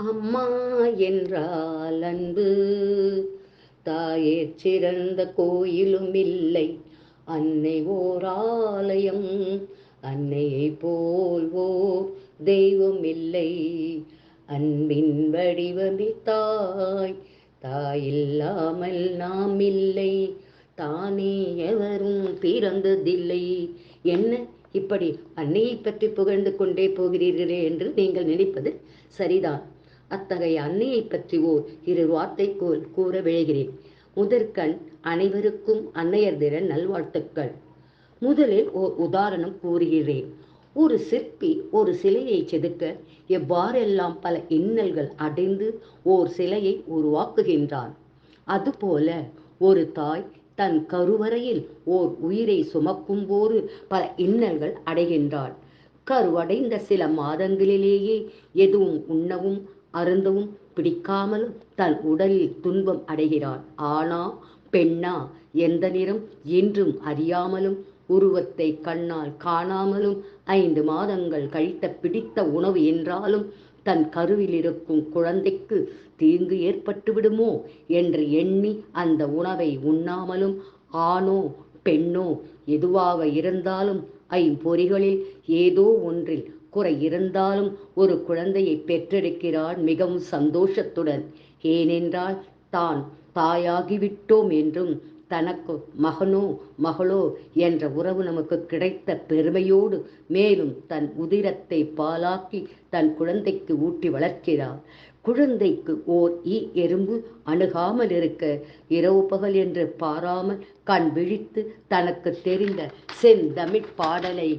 அம்மா என்றால் அன்பு. தாயே சிறந்த கோயிலும் இல்லை. அன்னை ஓர் ஆலயம். அன்னையை போல் ஓர் தெய்வம் இல்லை. அன்பின் வடிவமே தாய் தாயில்லாமல் நாம் இல்லை. தானே எவரும் பிறந்ததில்லை. என்ன இப்படி அன்னையை பற்றி புகழ்ந்து கொண்டே போகிறீர்களே என்று நீங்கள் நினைப்பது சரிதான். அத்தகைய அன்னையை பற்றி ஓர் இரு வார்த்தை கூற விழைகிறேன். முதற்கண் அனைவருக்கும் அன்னையர் தின நல்வாழ்த்துக்கள். முதலில் ஓர் உதாரணம் கூறுகிறேன். ஒரு சிற்பி ஒரு சிலையை செதுக்க எவ்வாறெல்லாம் பல இன்னல்கள் அடைந்து ஓர் சிலையை உருவாக்குகின்றான்? அதுபோல ஒரு தாய் தன் கருவறையில் ஓர் உயிரை சுமக்கும் போது பல இன்னல்கள் அடைகின்றாள். கருவடைந்த சில மாதங்களிலேயே எதுவும் உண்ணவும் அருந்தவும் பிடிக்காமலும் தன் உடலில் துன்பம் அடைகிறாள். ஆனா பெண்ணா எந்த நிறம் என்றும் அறியாமலும் உருவத்தை கண்ணால் காணாமலும் ஐந்து மாதங்கள் கழித்த பிடித்த உணவு என்றாலும் தன் கருவில் இருக்கும் குழந்தைக்கு தீங்கு ஏற்பட்டு விடுமோ என்று எண்ணி அந்த உணவை உண்ணாமலும் ஆணோ பெண்ணோ எதுவாக இருந்தாலும் ஐம்பொறிகளில் ஏதோ ஒன்றில் குறை இருந்தாலும் ஒரு குழந்தையை பெற்றெடுக்கிறாள் மிகவும் சந்தோஷத்துடன். ஏனென்றால் தான் தாயாகிவிட்டோம் என்றும் தனக்கு மகனோ மகளோ என்ற உறவு நமக்கு கிடைத்த பெருமையோடு மேலும் தன் உதிரத்தை பாலாக்கி தன் குழந்தைக்கு ஊட்டி வளர்க்கிறார் குழந்தைக்கு ஓர் ஈ எறும்பு அணுகாமல் இருக்க இரவு பகல் என்று பாராமல் கண் விழித்து தனக்கு தெரிந்த செந்தமிழ் பாடலை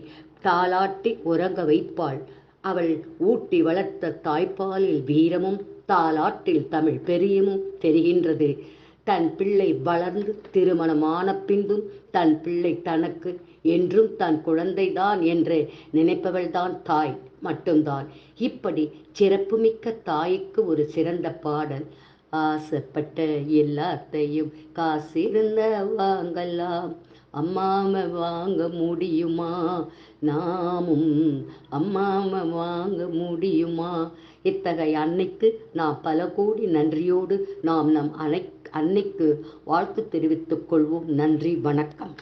தாளாட்டி உறங்க வைப்பாள். அவள் ஊட்டி வளர்த்த தாய்ப்பாலில் வீரமும் தாளாட்டில் தமிழ் பெரியமும் தெரிகின்றது. தன் பிள்ளை வளர்ந்து திருமணமான பின்பும் தன் பிள்ளை தனக்கு என்றும் தன் குழந்தைதான் என்று நினைப்பவள்தான் தாய். மட்டும்தான். இப்படி சிறப்புமிக்க தாய்க்கு ஒரு சிறந்த பாடல். ஆசைப்பட்ட எல்லாத்தையும் காசிருந்த வாங்கலாம். அம்மாவை வாங்க முடியுமா? நாமும் அம்மாவை வாங்க முடியுமா? இத்தகைய அன்னைக்கு நாம் பல கோடி நன்றியோடு நாம் நம் அனை அன்னைக்கு வாழ்த்து தெரிவித்துக் கொள்வோம். நன்றி வணக்கம்.